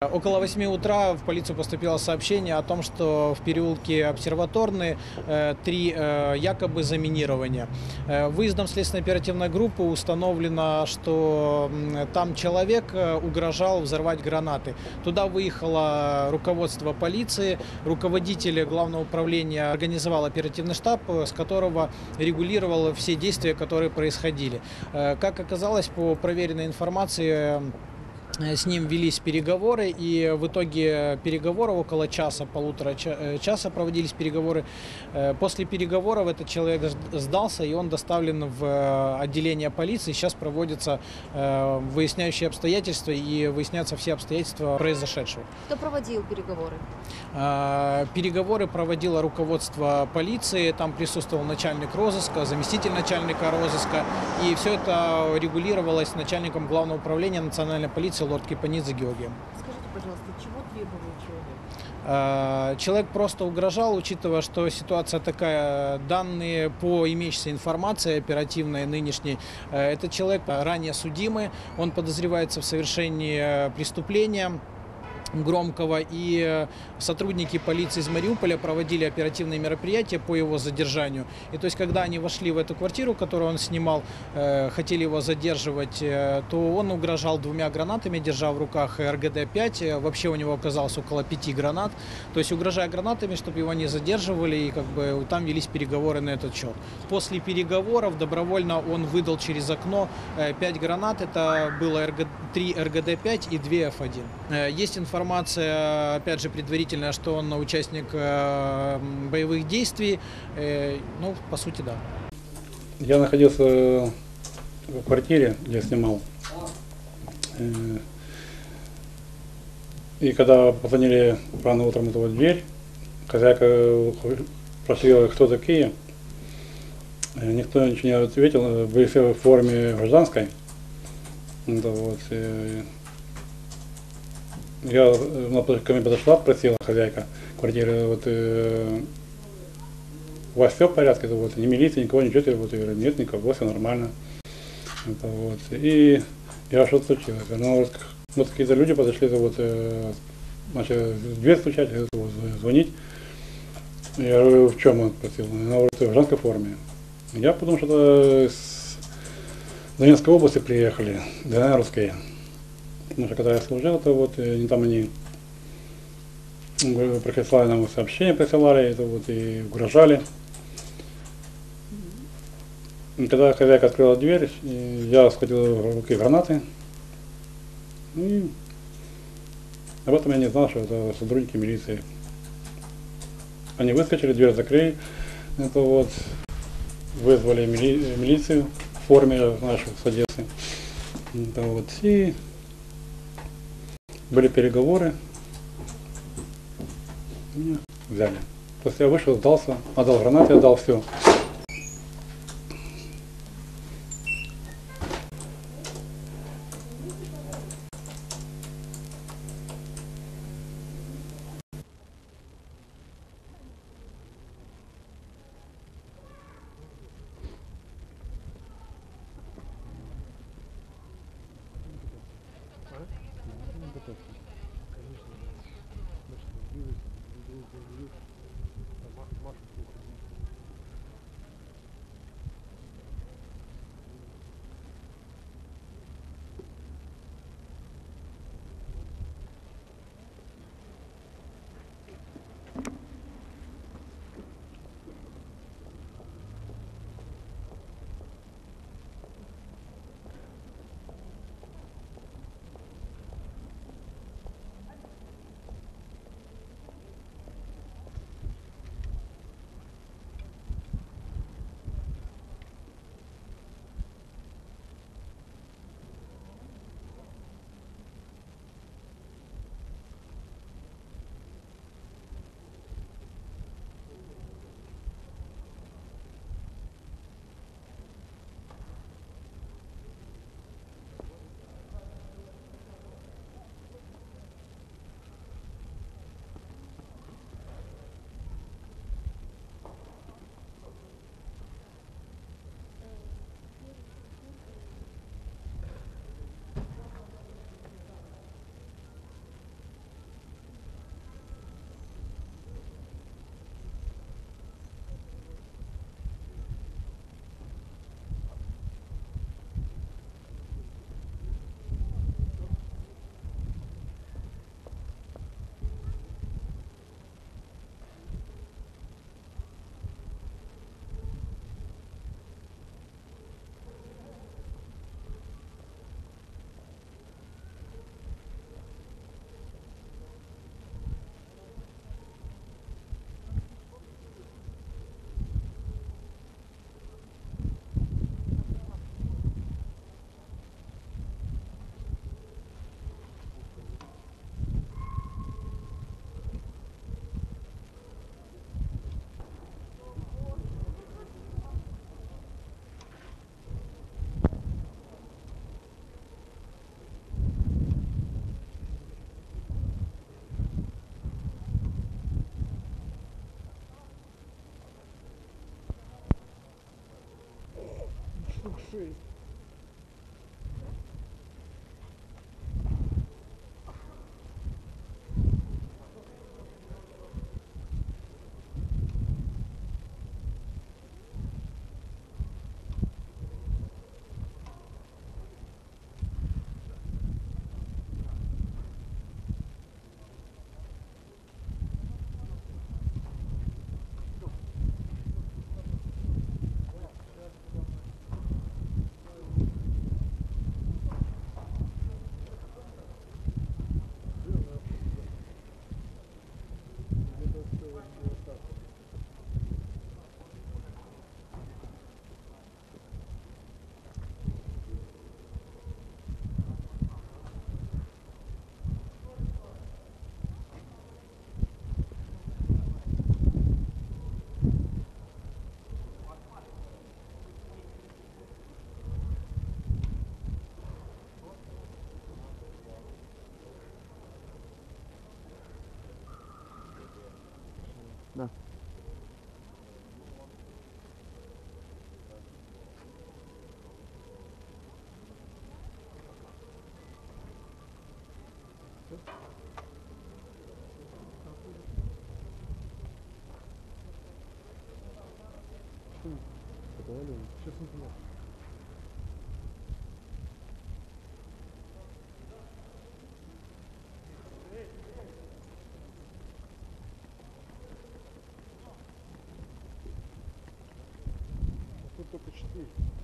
Около 8 утра в полицию поступило сообщение о том, что в переулке Обсерваторный э, три э, якобы заминирования. Э, Выездом следственно-оперативной группы установлено, что там человек угрожал взорвать гранаты. Туда выехало руководство полиции, руководитель главного управления организовал оперативный штаб, с которого регулировал все действия, которые происходили. Как оказалось, по проверенной информации, с ним велись переговоры, и в итоге переговоров около часа, полутора э, часа проводились переговоры. Э, После переговоров этот человек сд- сдался, и он доставлен в э, отделение полиции. Сейчас проводятся выясняющие обстоятельства, и выясняются все обстоятельства произошедшего. Кто проводил переговоры? Переговоры проводило руководство полиции, там присутствовал начальник розыска, заместитель начальника розыска, и все это регулировалось начальником главного управления национальной полиции лорд Кипанидзе Георгием. Скажите, пожалуйста, чего требовал человек? Э, Человек просто угрожал, учитывая, что ситуация такая, данные по имеющейся информации оперативной нынешней, э, этот человек ранее судимый, он подозревается в совершении э, преступления громкого и э, сотрудники полиции из Мариуполя проводили оперативные мероприятия по его задержанию. И то есть, когда они вошли в эту квартиру, которую он снимал, э, хотели его задерживать, э, то он угрожал двумя гранатами, держа в руках РГД-5. Э, Вообще у него оказалось около пяти гранат. То есть, угрожая гранатами, чтобы его не задерживали, и как бы там велись переговоры на этот счет. После переговоров добровольно он выдал через окно э, 5 гранат. Это было РГ, 3 РГД-5 и 2 F1. Э, Есть информация, опять же, предварительная, что он участник э, боевых действий. Э, Ну, по сути, да. Я находился в квартире, где снимал. Э, И когда позвонили рано утром эту дверь, хозяйка спросила, кто такие. Никто ничего не ответил, были все в форме гражданской. Это вот, я, она ко мне подошла, просила хозяйка квартиры, вот, э, у вас все в порядке, это вот, ни милиции, никого, ничего, вот, я говорю, нет никого, все нормально. Это вот, и я что-то случилось. Ну, вот, вот какие-то люди подошли, это вот, э, начали дверь стучать, это вот, звонить. Я говорю, в чем он спросил? Она говорит, в женской форме. Я подумал, что это с Донецкой области приехали, ДНРовские. Потому что когда я служил, то вот э, там они прислали нам сообщения, присылали, это вот и угрожали. И когда хозяйка открыла дверь, и я схватил в руки гранаты. И об этом я не знал, что это сотрудники милиции. Они выскочили, дверь закрыли. Это вот вызвали мили- милицию в форме нашу с Одессы. Это вот. И были переговоры. Меня взяли. После я вышел, сдался, отдал гранаты, отдал все. truth. Да. Сейчас не понимаю. Thank you.